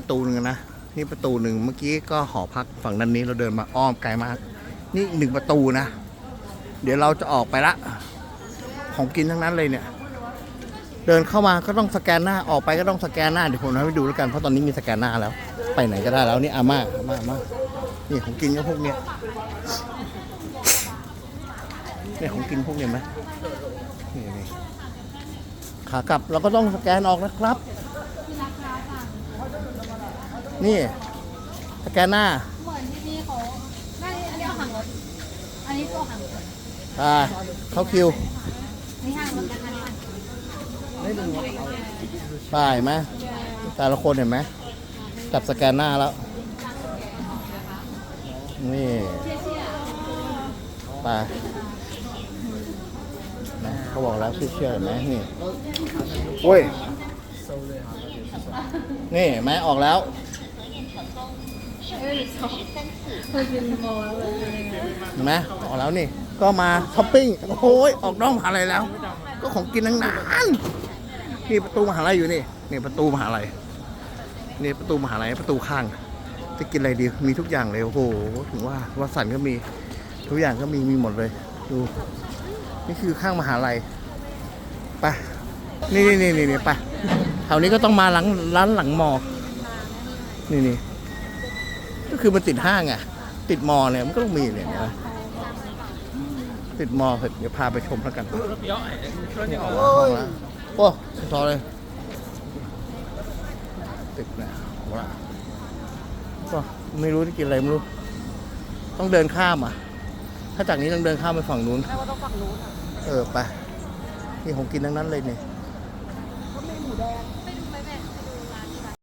ประตูหนึ่งนะนี่ประตูหนึ่งเมื่อกี้ก็หอพักฝั่งด้านนี้เราเดินมาอ้อมไกลมาก นี่หนึ่งประตูนะ เดี๋ยวเราจะออกไปละ ของกินทั้งนั้นเลยเนี่ย เดินเข้ามาก็ต้องสแกนหน้าออกไปก็ต้องสแกนหน้าเดี๋ยวผมให้ดูแล้วกันเพราะตอนนี้มีสแกนหน้าแล้ว ไปไหนก็ได้แล้วนี่อาม่าอาม่าอาม่านี่ของกินก็พวกเนี้ยนี่ของกินพวกเนี้ยไหมนี่ขากลับเราก็ต้องสแกนออกนะครับ นี่สแกนหน้าเหมือนที่นี่เขานั่นอันนี้เอาหางรถอันนี้ตัวหางรถอ่าเข้าคิวนี่หางรถนะคะป้ายไหมแต่ละคนเห็นไหมจับสแกนหน้าแล้ว นี่ไปนะเขาบอกแล้วชื่อเชื่อเห็นไหมนี่โอ้ยนี่เห็นไหมออกแล้ว เห็นไหมออกแล้วนี่ ก็มาช้อปปิ้ง โอ้ยออกนอกมหาลัยแล้ว ก็ของกินทั้งนั้นนี่ประตูมหาลัยอยู่นี่ นี่ประตูมหาลัย นี่ประตูมหาลัยประตูข้าง จะกินอะไรดี มีทุกอย่างเลยโอ้โห ถึงว่าวัสันก็มี ทุกอย่างก็มี มีหมดเลย ดู นี่คือข้างมหาลัย ไป นี่นี่นี่นี่ไปแถวนี้ก็ต้องมาหลังร้านหลังมอ นี่นี่ ก็คือมันติดห้างไงติดมอเนี่ยมันก็ต้องมีเนี่ยนะติดมอเสร็จเดี๋ยวพาไปชมแล้วกันนี่ออกมาห้องล้วโอ้สุดทอเลย ติดเนี่ยออกมาละก็ไม่รู้จะกินอะไรไม่รู้ ต้องเดินข้ามอะ ถ้าจากนี้ต้องเดินข้ามไปฝั่งนู้นแม่ว่าต้องฝั่งนู้นอะเออไปนี่ของกินทั้งนั้นเลยเนี่ย ก็มีหมูแดง